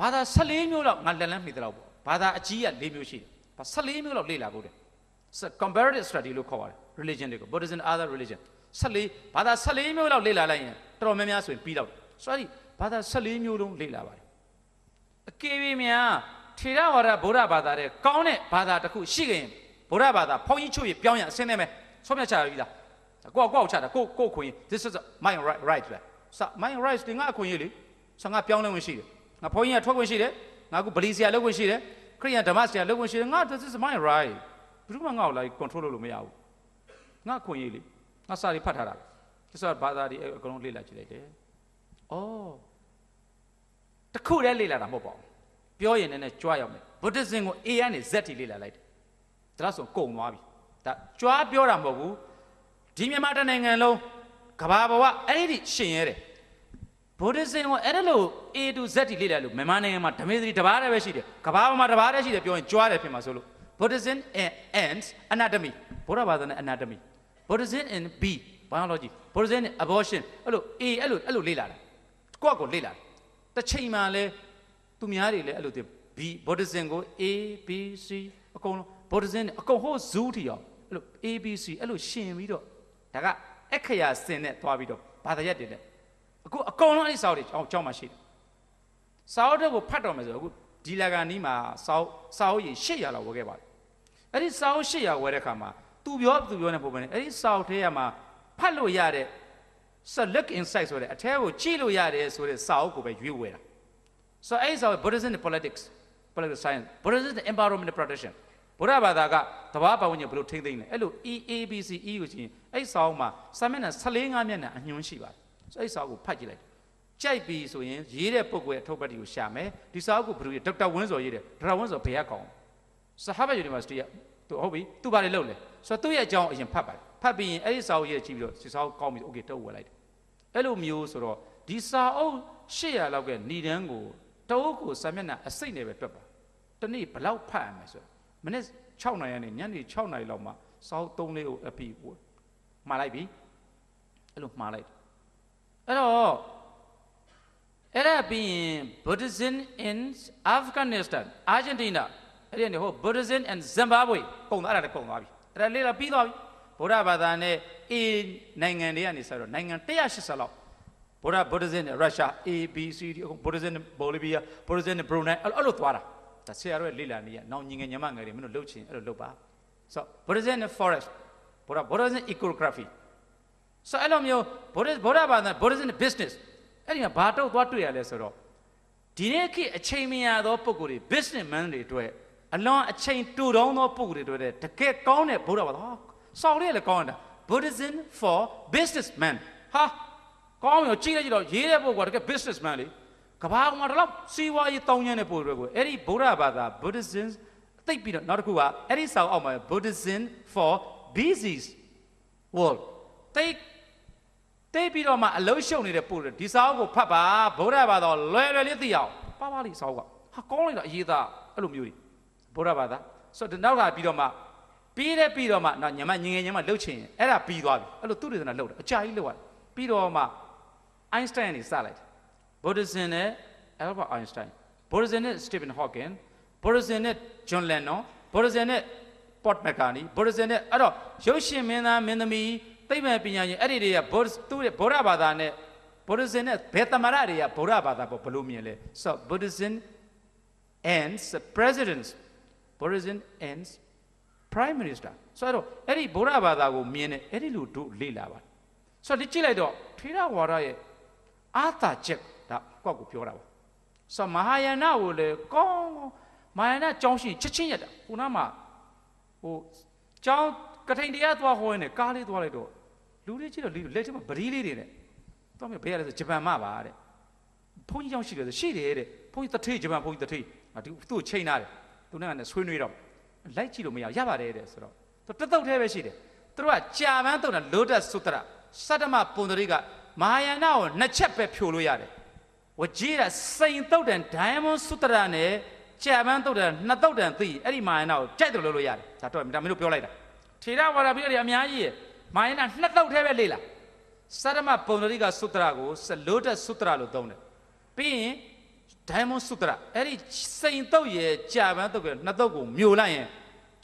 ဘာသာ14မျိုးလောက်ငါလက်လန်းမိသလောက်ပေါ့ဘာသာအကြီးက4မျိုးရှိတယ်ဘာ14မျိုးလောက်လေ့လာဖို့တယ် So, comparative study လို့ခေါ်ပါတယ် religion တွေကို Buddhism other religion 14ဘာသာ14မျိုးလောက်လေ့လာလိုက်ရင်တော်တော်များများဆိုရင်ပြီးတော့တယ်ဆိုတော့ဒီဘာသာ14မျိုးလုံးလေ့လာပါတယ်အကယ်၍များထေရဝါဒဗုဒ္ဓဘာသာတဲ့ကောင်းတဲ့ဘာသာတစ်ခုရှိခင်ဗုဒ္ဓဘာသာဖုန်းကြီးချုပ်ရပြောင်းရအစင်းနေမယ်ဆုံးဖြတ်ချရပြီလားကိုကကိုကချတာကိုကိုခွင့် this is my right right ပဲစ my right ဒီငါအခွင့်အရေးလေဆငါပြောင်းလဲဝင်ရှိတယ် ငါဖုန်းကြီးကထွက်ခွင့်ရှိတယ်ငါကဗလီဆီယာလုပ်ခွင့်ရှိတယ်ခရိယန်ဓမ္မဆီယာလုပ်ခွင့်ရှိတယ်ငါ this is my right ဘယ်သူမှငါ့ကိုလိုက် control လုပ်လို့မရဘူးငါအခွင့်အရေးလေငါစာတွေဖတ်ထားတာဒီဆိုဘာသာတွေအကုန်လုံးလေ့လာကြည့်လိုက်တယ်ဩတခုတည်းလေ့လာတာမဟုတ်ပါဘူးပြောရင်လည်းကြွားရောက်မယ်ဗုဒ္ဓဇင်ကို A ကနေ Z ထိလေ့လာလိုက်တယ်ဒါဆိုကုန်သွားပြီဒါကြွားပြောတာမဟုတ်ဘူးဒီမြန်မာတနိုင်ငံလုံးကဘာဘဝအဲ့ဒီရှင်ရဲတယ် ဗုဒ္ဓဇင်ကိုအဲ့ဒါလို့ A to Z ထိလေ့လာလို့မြန်မာနိုင်ငံမှာဓမေသရီတစ်ပါးတည်းပဲရှိတယ်ကဘာဘမှာတစ်ပါးတည်းရှိတယ်ပြောရင်ကြွားတယ်ဖြစ်မှာဆိုလို့ Buddhism and anatomy ဘုရားဘာသာနဲ့ anatomy Buddhism and B biology Buddhism and abortion အဲ့လို A အဲ့လိုအဲ့လိုလေ့လာတာကိုယ့်ကိုလေ့လာတစ်ချိန်မှလည်းသူများတွေလည်းအဲ့လိုတည်း B Buddhism ကို A B C အကုန်လုံး Buddhism နဲ့အကုန်ဟိုဇူးထီရောအဲ့လို A B C အဲ့လိုရှင်ပြီးတော့ဒါကအခရာစင်နဲ့သွားပြီးတော့ဘာသာရက်တွေနဲ့ အခုအကုန်လုံးအဲ့ဒီစာအုပ်တွေအကြောင်းမှရှိတယ်စာအုပ်တွေကိုဖတ်တော့မယ်ဆိုတော့အခုဒီလာကန်နီးမှာစာအုပ်စာအုပ်ကြီး800လောက်ဝယ်ခဲ့ပါတယ်အဲ့ဒီစာအုပ်800ဝယ်တဲ့ခါမှာသူပြောသူပြောနေပုံပဲအဲ့ဒီစာအုပ်ထဲမှာဖတ်လို့ရတဲ့ so look inside ဆိုတဲ့အထဲကိုကြည့်လို့ရတယ်ဆိုတဲ့စာအုပ်ကိုပဲရွေးဝယ်တာ so အဲ့ဒီစာအုပ် Buddhism and politics political science Buddhism and environment protection ဘုရားဘာသာကတဘာပတ်ဝန်းကျင်ဘယ်လိုထိမ့်သိမ့်လဲအဲ့လို E A B C E ကိုကြည့်ရင်အဲ့ဒီစာအုပ်မှာစာမျက်နှာ14 5မျက်နှာအညွှန်းရှိပါတယ်ဆို အဲ့ဒီစာအုပ်ကိုဖတ်ကြည့်လိုက်ကြိုက်ပြီဆိုရင်ရေးတဲ့ပုဂ္ဂိုလ်ရဲ့အထုပ်ပတ်တီကိုရှာမယ်ဒီစာအုပ်ကိုဘယ်လိုရေးဒေါက်တာဝင်းစော်ရေးတယ်ဒေါက်တာဝင်းစော်ဘယ်ရကောင်ဆဟာဘတ် University ကသူဟုတ်ပြီသူဘာတွေလုပ်လဲဆိုတော့သူ့ရဲ့အကြောင်းအရင်ဖတ်ပါတယ်ဖတ်ပြီးရင်အဲ့ဒီစာအုပ်ရေးကြည့်ပြီးတော့ဒီစာအုပ်ကောင်းပြီโอเคတုတ်ဝယ်လိုက်တယ်အဲ့လိုမျိုးဆိုတော့ဒီစာအုပ်800လောက်ကဏီတန်းကိုတအုပ်ကိုစာမျက်နှာအစိတ်နဲ့ပဲတွက်ပါတနေ့ဘလောက်ဖတ်ရမလဲဆိုတော့မနေ့6နိုင်ရနေညနေ6နိုင်လောက်မှစာအုပ်3လေးကိုအပြီးမှားလိုက်ပြီအဲ့လိုမှားလိုက် အဲ့တော့အဲ့ဒါပြီးရင် Buddhism in Afghanistan Argentina အဲ့ဒီကနေဟို Buddhism and Zimbabwe ကုန်သွားတာလည်းကုန်သွားပြီအဲ့ဒါလေးလာပြီးသွားပြီဗုဒ္ဓဘာသာနဲ့ A နိုင်ငံတွေကနေဆက်တော့နိုင်ငံ180လောက်ဗုဒ္ဓ Buddhism နဲ့ Russia A B C D အခု Buddhism နဲ့ Bolivia Buddhism နဲ့ Brunei အဲ့လိုသွားတာဒါဆရာတို့ရဲ့လေ့လာနေရနောင်ညီငယ်ညမငယ်တွေမင်းတို့လှုပ်ချင်အဲ့လိုလှုပ်ပါဆို Buddhism နဲ့ forest ဗုဒ္ဓ Buddhism ecography ဆိုအဲ့လိုမျိုးဗုဒ္ဓဗုဒ္ဓဘာသာ Buddhism business အဲ့ဒီကဘာတော့သွားတွေ့ရလဲဆိုတော့ဒီနေ့ခေတ်အချိန်မရသောပုံကိုယ်တွေ businessman တွေအတွက်အလွန်အချိန်တူတောင်းသောပုံကိုယ်တွေအတွက်တကယ်ကောင်းတဲ့ဗုဒ္ဓဘာသာဟာစောင့်ရလည်းကောင်းတာ Buddhism for businessman ဟာကောင်းရောကြည့်လိုက်ကြည့်တော့ရေးတဲ့ပုံကတကယ် businessman လေကဘာကမှတော့စီးပွားရေးတောင်းကျမ်းတဲ့ပုံတွေကိုအဲ့ဒီဗုဒ္ဓဘာသာ Buddhism သိပ်ပြီးတော့နောက်တစ်ခုကအဲ့ဒီစာအုပ်အောက်မှာ Buddhism for busy world သိပ် တိတ်ပြီးတော့မှအလုံးရှုံနေတဲ့ပို့တယ်ဒီစာအုပ်ကိုဖတ်ပါဗုဒ္ဓဘာသာလွယ်လွယ်လေးသိအောင်ပါပါလေးစာအုပ်ကဟာကောင်းလိုက်တာအရေးသားအဲ့လိုမျိုးကြီးဗုဒ္ဓဘာသာဆိုတော့နောက်ကပြီးတော့မှပြီးတဲ့ပြီးတော့မှနော်ညမငငယ်ညမလှုပ်ချင်ရင်အဲ့ဒါပြီးသွားပြီအဲ့လိုသူတေသနာလှုပ်တယ်အကြာကြီးလှုပ်ရတယ်ပြီးတော့မှအိုင်းစတိုင်းနေစလိုက်တယ်ဗုဒ္ဓဇင်နဲ့အယ်ဘတ်အိုင်းစတိုင်းဗုဒ္ဓဇင်နဲ့စတီဗင်ဟော့ကင်ဗုဒ္ဓဇင်နဲ့ဂျွန်လန်နော်ဗုဒ္ဓဇင်နဲ့ပေါ့မက်ကာနီဗုဒ္ဓဇင်နဲ့အဲ့တော့ရုပ်ရှင်မင်းသားမင်းသမီး သိပ္ပံပညာရှင်အဲ့ဒီတွေကဗုဒ္ဓသူ့ရဲ့ဗုဒ္ဓဘာသာနဲ့ဗုဒ္ဓဇင်နဲ့ဘယ်သမရတွေကဗုဒ္ဓဘာသာပေါ်ဘလို့မြင်လဲဆို Buddhism and presidents Buddhism and prime minister ဆိုတော့အဲ့ဒီဗုဒ္ဓဘာသာကိုမြင်တယ်အဲ့ဒီလိုတို့လေ့လာပါဆိုတော့ဒီကြည့်လိုက်တော့ထေရဝါဒရဲ့အာသာချက်ဒါကောက်ကိုပြောတာပါဆိုတော့မဟာယာနကိုလေကောင်းမဟာယာနကြောင်းရှိချက်ချင်းရတာခုနမှာဟိုကြောင်းကထိန်တရားသွားဟောနေကားလေးသွားလိုက်တော့ လူတွေကြည့်တော့လူလက်ထဲမှာဗရီးလေးတွေနဲ့တော့မြဘယ်ရလဲဆိုဂျပန်မှာပါတဲ့ဘုန်းကြီးကြောင့်ရှိတယ်ဆိုရှိတယ်တဲ့ဘုန်းကြီးတထေးဂျပန်ဘုန်းကြီးတထေးဒီသူ့ကိုချိန်ထားတယ်သူနဲ့ကလည်းဆွေးနွေးတော့လိုက်ကြည့်လို့မရရပါတယ်တဲ့ဆိုတော့သူတသုတ်သေးပဲရှိတယ်သူတို့ကကြာပန်းတုံတာလောဒတ်သုတရစတ္တမပုံတရိကမဟာယာနကိုနှစ်ချက်ပဲဖြိုလို့ရတယ်ဝကြီးတာစိန်တုတ်တန်ဒိုင်မွန်သုတရနဲ့ကြာပန်းတုတ်တန်နှစ်တုတ်တန်သိအဲ့ဒီမဟာယာနကိုကြိုက်တယ်လို့လို့ရတယ်ဒါတော့ဒါမင်းတို့ပြောလိုက်တာထေရဝါဒပြီးတော့အများကြီးရ မာယနာနှစ်တော့ထဲပဲလေ့လာစရမပုံရိကသုတ္တရာကိုစလောဒတ်သုတ္တရာလို့သုံးတယ်ပြီးရင်ဒိုင်မွန်စုတရာအဲ့ဒီစိန်တုတ်ရဲ့ကြာပန်းတုတ်ရဲ့နှစ်တုတ်ကိုမျိုးလိုက်ရင်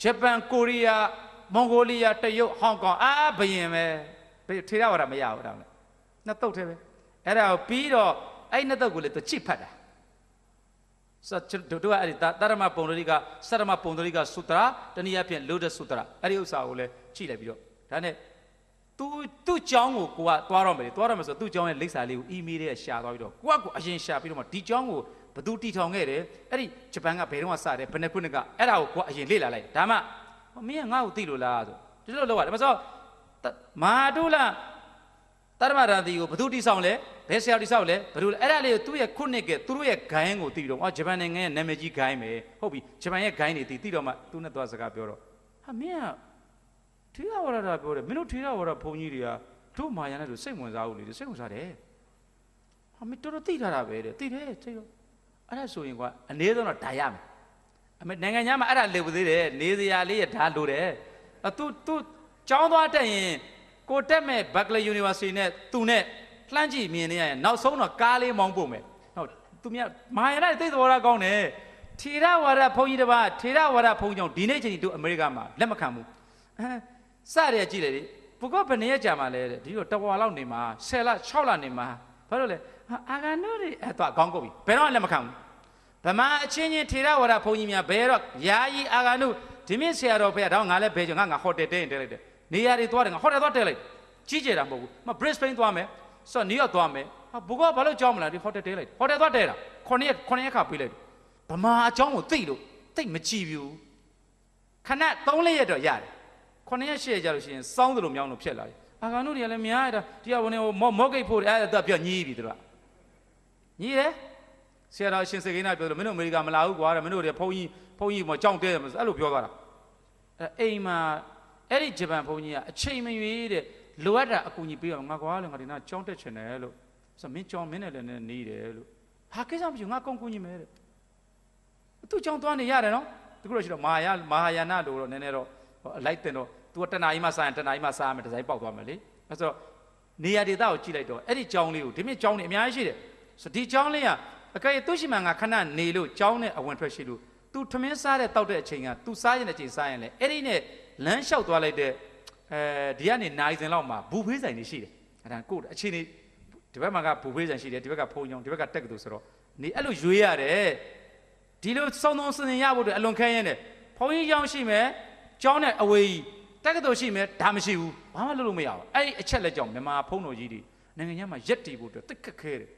ဂျပန်ကိုရီးယားမွန်ဂိုလီးယားတရုတ်ဟောင်ကောင်အာဘယင်ပဲဘယ်ထေရဝါဒမရဘူးဒါလည်းနှစ်တုတ်သေးပဲအဲ့ဒါကိုပြီးတော့အဲ့နှစ်တုတ်ကိုလေသူချိဖတ်တာစတ်တို့တို့အဲ့ဒီတရမပုံဒရိကစရမပုံဒရိကစုတရာတနည်းအားဖြင့်လောဒစုတရာအဲ့ဒီဥစ္စာကိုလည်းချိလိုက်ပြီးတော့ဒါနဲ့ तू သူ့ကြောင်းကိုကိုကသွားတော့မယ်လေသွားတော့မယ်ဆိုသူ့ကြောင်းရဲ့လိပ်စာလေးကိုအီးမေးလေးရှာသွားပြီးတော့ကိုကကိုအရင်ရှာပြီးတော့မှဒီကြောင်းကိုဘသူတီထောင်ခဲ့တယ်အဲ့ဒီဂျပန်ကဘယ်တော့မှစတယ်ဘယ်နှစ်ခုနှစ်ကအဲ့ဒါကိုကိုကအရင်လေ့လာလိုက်ဒါမှမင်းကငါ့ကိုသိလို့လားဆိုဒီလိုလောက်ရတယ်မဆိုမာဒူလာတရမရာတီကိုဘသူတီဆောင်လဲဘယ်ဆရာတီဆောင်လဲဘယ်လိုလဲအဲ့ဒါလေးကိုသူ့ရဲ့ခုနှစ်ကသူတို့ရဲ့ဂိုင်းကိုသိပြီးတော့အော်ဂျပန်နိုင်ငံရဲ့နာမည်ကြီးဂိုင်းပဲဟုတ်ပြီဂျပန်ရဲ့ဂိုင်းတွေသိသိတော့မှသူနဲ့သွားစကားပြောတော့ဟာမင်းက ထေရဝါဒတာပြောတယ်မင်းတို့ထေရဝါဒဘုန်းကြီးတွေကတို့မာယာနဲ့တို့စိတ်ဝင်စားဘူးလေစိတ်ဝင်စားတယ်ဟာမင်းတော်တော်သိထားတာပဲတဲ့သိတယ်သိတော့အဲ့ဒါဆိုရင်ကွာအနည်းဆုံးတော့ဓာရမယ်အမေနိုင်ငံခြားမှာအဲ့ဒါလေဘူးသေးတယ်နေစရာလေးရဓာလိုတယ်အတူတူကျောင်းသွားတက်ရင်ကိုတက်မဲ့ဘက်ကလေးယူနီဗာစီနဲ့သူနဲ့လှမ်းကြည့်မြင်နေရရင်နောက်ဆုံးတော့ကားလေးမောင်းပို့မယ်ဟုတ်သူမြမာယာနဲ့သိသဘောထားကောင်းတယ်ထေရဝါဒဘုန်းကြီးတစ်ပါးထေရဝါဒဘုန်းကြီးကြောင့်ဒီနေ့ချိန်ဒီတို့အမေရိကမှာလက်မခံဘူးအဲ စရကြည့်လေဒီဘုကဘယ်နှစ်ရက်ကြာမှလဲတဲ့ဒီတော့တဝါလောက်နေမှာ10လ6လနေမှာဘာလို့လဲဟာအာဂန်တို့တွေအဲ့တော့ခေါင်းကုတ်ပြီဘယ်တော့မှလက်မခံဘူးဗမာအချင်းချင်းထေရဝါဒဘုန်းကြီးများဘယ်တော့ယာယီအာဂန်တို့ဒီမြင့်ဆရာတော်ဖေတော့ငါလည်းဘယ်ကြောင့်ငါငါဟိုတယ်တဲရင်တဲလိုက်တယ်နေရာတွေသွားတယ်ငါဟိုတယ်သွားတဲလိုက်ကြီးကျယ်တာမဟုတ်ဘူးမဘရစ်ပိန်သွားမယ်ဆိုတော့နယူးယောက်သွားမယ်ဟာဘုကဘာလို့ကြောက်မလားဒီဟိုတယ်တဲလိုက်ဟိုတယ်သွားတဲတာခုနှစ်ရက်ခုနှစ်ရက်ခါပေးလိုက်ဗမာအကြောင်းကိုသိလို့သိမကြည့်ဘူးခဏ3ရက်တော့ရတယ် ခုနှစ်ရက်ရှေ့ကြလို့ရှိရင်စောင်းတယ်လို့မြောင်းလို့ဖြစ်လာတယ်အာဂန်တို့တွေကလည်းများရတာတရားဝင်ဟိုမောမော့ဂိတ်ဖို့အဲ့ဒါပြညည်းပြီသူကညည်းတယ်ဆရာတော်ရှင်စေကိန်းနာပြောလို့မင်းတို့အမေရိကမလာဘူးကွာတဲ့မင်းတို့တွေဘုန်းကြီးဘုန်းကြီးမကြောက်တဲ့အဲ့လိုပြောသွားတာအဲ့အိမ်မှာအဲ့ဒီဂျပန်ဘုန်းကြီးကအချိန်မရွေးတဲ့လိုအပ်တာအကူအညီပေးအောင်ငါကွာလေငါဒီနာကြောင်းတက်ချင်တယ်လို့ဆိုမင်းကြောင်းမင်းနဲ့လည်းနေတယ်လို့ဟာကိစ္စမရှိဘူးငါကုန်ကူညီမယ်တဲ့သူကြောင်းသွားနေရတယ်နော်တခုတော့ရှိတော့မာယာမာဟာယာနာလို့တော့နည်းနည်းတော့အလိုက်တင်တော့ तू တနာကြီးမှစားရင်တနာကြီးမှစားမယ်ဒီဇိုင်းပေါက်သွားမယ်လေအဲဆိုတော့နေရာဒေသကိုကြည့်လိုက်တော့အဲ့ဒီကြောင်းလေးကိုဒီမြင့်ကြောင်းနေအများကြီးရှိတယ်ဆိုဒီကြောင်းလေးကအကယ်သူရှိမှငါခဏနေလို့ကြောင်းနဲ့အဝင်ထွက်ရှိလို့ तू ထမင်းစားတဲ့တောက်တဲ့အချိန်က तू စားရင်တဲ့အချိန်စားရင်လေအဲ့ဒီနဲ့လမ်းလျှောက်သွားလိုက်တဲ့အဲဒီကနေနိုင်စင်လောက်မှာဘူဖေးဆိုင်တွေရှိတယ်အဲ့ဒါကိုယ့်အချိန်နေဒီဘက်မှာကဘူဖေးဆိုင်ရှိတယ်ဒီဘက်ကဖုံညောင်းဒီဘက်ကတက်ကတူဆိုတော့နေအဲ့လိုရွေးရတယ်ဒီလိုစောင်းစောင်းစင်စင်ရဖို့အတွက်အလွန်ခဲရင်တယ်ဖုံကြီးကြောင်းရှိမယ်ကြောင်းနဲ့အဝေးကြီး တက္ကသိုလ်ရှိမယ်ဒါမရှိဘူးဘာမှလုပ်လို့မရဘူးအဲ့ဒီအချက်လက်ကြောင့်မြန်မာဖုံးတော်ကြီးတွေနိုင်ငံခြားမှာရက်တည်ဖို့အတွက်တိတ်ခက်ခဲတယ်